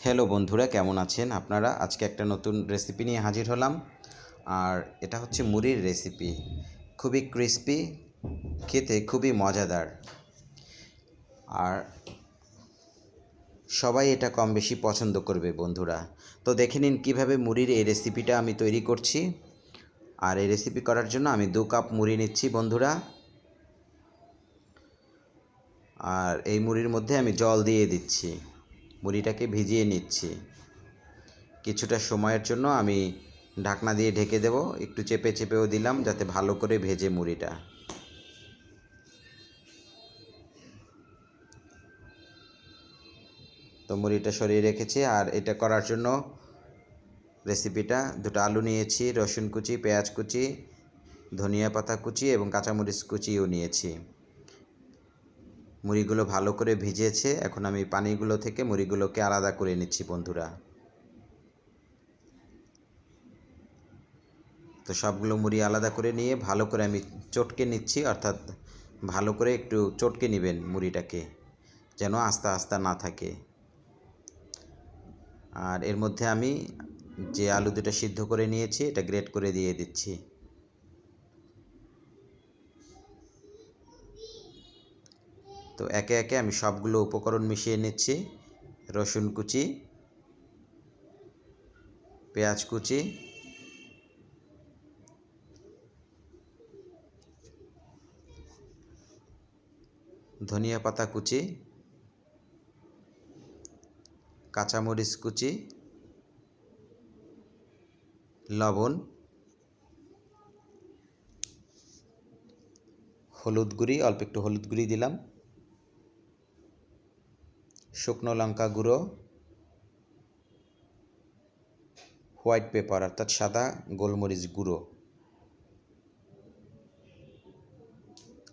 Hello বন্ধুরা, কেমন আছেন আপনারা? আজকে একটা নতুন রেসিপি নিয়ে হাজির হলাম। আর এটা হচ্ছে মুড়ির রেসিপি খুবই ক্রিস্পি খেতে খুবই মজাদার। আর সবাই এটা কম বেশি পছন্দ করবে বন্ধুরা। তো দেখে নিন কীভাবে মুড়ির এই রেসিপিটা আমি তৈরি করছি। আর এই রেসিপি করার জন্য আমি দু কাপ মুড়ি নিচ্ছি বন্ধুরা। আর এই মুড়ির মধ্যে আমি জল দিয়ে দিচ্ছি। মুড়িটাকে ভিজিয়ে নিচ্ছি। কিছুটা সময়ের জন্য আমি ঢাকনা দিয়ে ঢেকে দেব। একটু চেপে চেপেও দিলাম যাতে ভালো করে ভেজে মুড়িটা। তো মুড়িটা সরিয়ে রেখেছি আর এটা করার জন্য রেসিপিটা দুটো আলু নিয়েছি, রসুন কুচি, পেঁয়াজ কুচি, ধনিয়া পাতা কুচি এবং কাঁচামরিচ কুচিও নিয়েছি। মুড়িগুলো ভালো করে ভিজেছে, এখন আমি পানিগুলো থেকে মুড়িগুলোকে আলাদা করে নিচ্ছি বন্ধুরা। তো সবগুলো মুড়ি আলাদা করে নিয়ে ভালো করে আমি চটকে নিচ্ছি, অর্থাৎ ভালো করে একটু চটকে নেবেন মুড়িটাকে, যেন আস্তে আস্তে না থাকে। আর এর মধ্যে আমি যে আলু দুটো সিদ্ধ করে নিয়েছি, এটা গ্রেট করে দিয়ে দিচ্ছি। তো একে একে আমি সবগুলো উপকরণ মিশিয়ে নিচ্ছি। রসুন কুচি, পেঁয়াজ কুচি, ধনিয়া পাতা কুচি, কাঁচামরিচ কুচি, লবণ, হলুদ গুঁড়ি, অল্প একটু হলুদ গুঁড়ি দিলাম। শুকনো লঙ্কা গুঁড়ো, হোয়াইট পেপার, অর্থাৎ সাদা গোলমরিচ গুঁড়ো,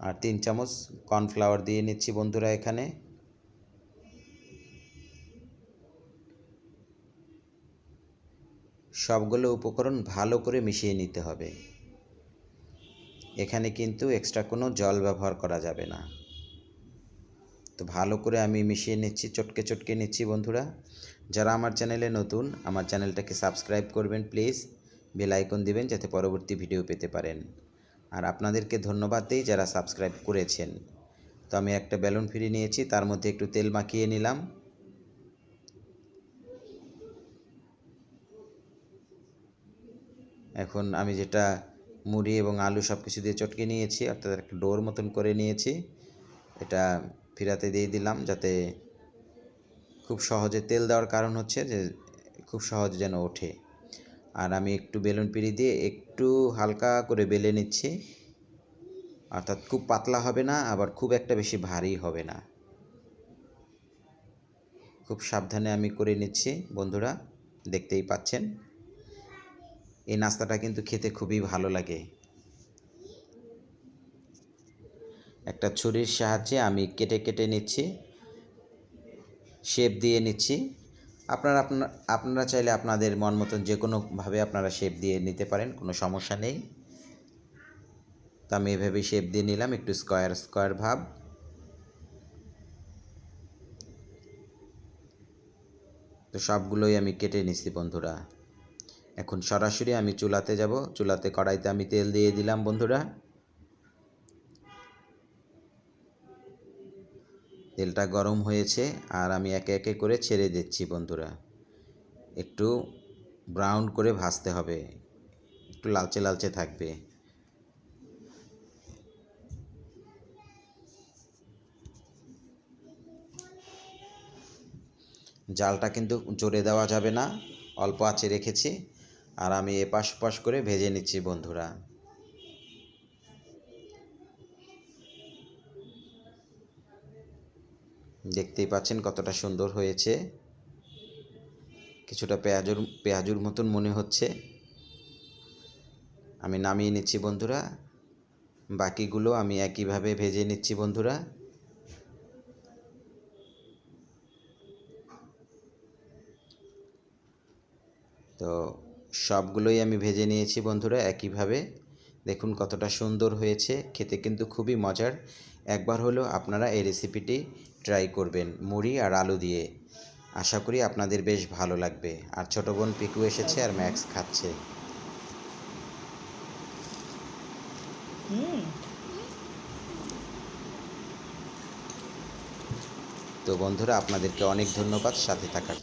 আর তিন চামচ কর্নফ্লাওয়ার দিয়ে নিচ্ছি বন্ধুরা এখানে। সবগুলো উপকরণ ভালো করে মিশিয়ে নিতে হবে। এখানে কিন্তু এক্সট্রা কোনো জল ব্যবহার করা যাবে না। তো ভালো করে আমি মিশিয়ে নিচ্ছি, চটকে চটকে নিচ্ছি বন্ধুরা। যারা আমার চ্যানেলে নতুন, আমার চ্যানেলটাকে সাবস্ক্রাইব করবেন প্লিজ। বেল আইকন দিবেন যাতে পরবর্তী ভিডিও পেতে পারেন। আর আপনাদেরকে ধন্যবাদ দিই যারা সাবস্ক্রাইব করেছেন। তো আমি একটা বেলুন ফিরে নিয়েছি, তার মধ্যে একটু তেল মাখিয়ে নিলাম। এখন আমি যেটা মুড়ি এবং আলু সব কিছু দিয়ে চটকে নিয়েছি, অর্থাৎ একটা ডোর মতন করে নিয়েছি। এটা ফিরাতে দিয়ে দিলাম যাতে খুব সহজে তেল দেওয়ার কারণ হচ্ছে যে খুব সহজে যেন ওঠে। আর আমি একটু বেলুন পিড়ি দিয়ে একটু হালকা করে বেলে নিচ্ছি। অর্থাৎ খুব পাতলা হবে না, আবার খুব একটা বেশি ভারী হবে না। খুব সাবধানে আমি করে নিচ্ছি, বন্ধুরা, দেখতেই পাচ্ছেন। এই নাস্তাটা কিন্তু খেতে খুবই ভালো লাগে। একটা ছুরির সাহায্যে আমি কেটে কেটে নিচ্ছি শেপ দিয়ে নিচ্ছি। আপনারা আপনার, আপনারা চাইলে আপনাদের মন মতন যে কোনোভাবে আপনারা শেপ দিয়ে নিতে পারেন, কোনো সমস্যা নেই। তো আমি এভাবে শেপ দিয়ে নিলাম, একটু স্কোয়ার স্কোয়ার ভাব। তো সবগুলোই আমি কেটে নিচ্ছি বন্ধুরা। এখন সরাসরি আমি চুলাতে যাব, চুলাতে কড়াইতে আমি তেল দিয়ে দিলাম বন্ধুরা। তেলটা গরম হয়েছে আর আমি একে একে করে ছেড়ে দিচ্ছি বন্ধুরা। একটু ব্রাউন করে ভাজতে হবে। একটু লালচে লালচে থাকবে। জালটা কিন্তু জোরে দেওয়া যাবে না, অল্প আঁচে রেখেছি। আর আমি এপাশ ওপাশ করে ভেজে নিচ্ছি বন্ধুরা। দেখতেই পাচ্ছেন কতটা সুন্দর হয়েছে। কিছুটা পেঁয়াজুর পেঁয়াজুর মতন মনে হচ্ছে। আমি নামিয়ে নিচ্ছি বন্ধুরা। বাকিগুলো আমি একইভাবে ভেজে নিচ্ছি বন্ধুরা। তো সবগুলোই আমি ভেজে নিয়েছি বন্ধুরা একইভাবে। দেখুন কতটা সুন্দর হয়েছে। খেতে কিন্তু খুবই মজার। একবার হলেও আপনারা এই রেসিপিটি ট্রাই করবেন মুড়ি আর আলু দিয়ে। আশা করি আপনাদের বেশ ভালো লাগবে। আর ছোট বোন পিকু এসেছে আর ম্যাক্স খাচ্ছে। তো বন্ধুরা আপনাদেরকে অনেক ধন্যবাদ সাথে থাকার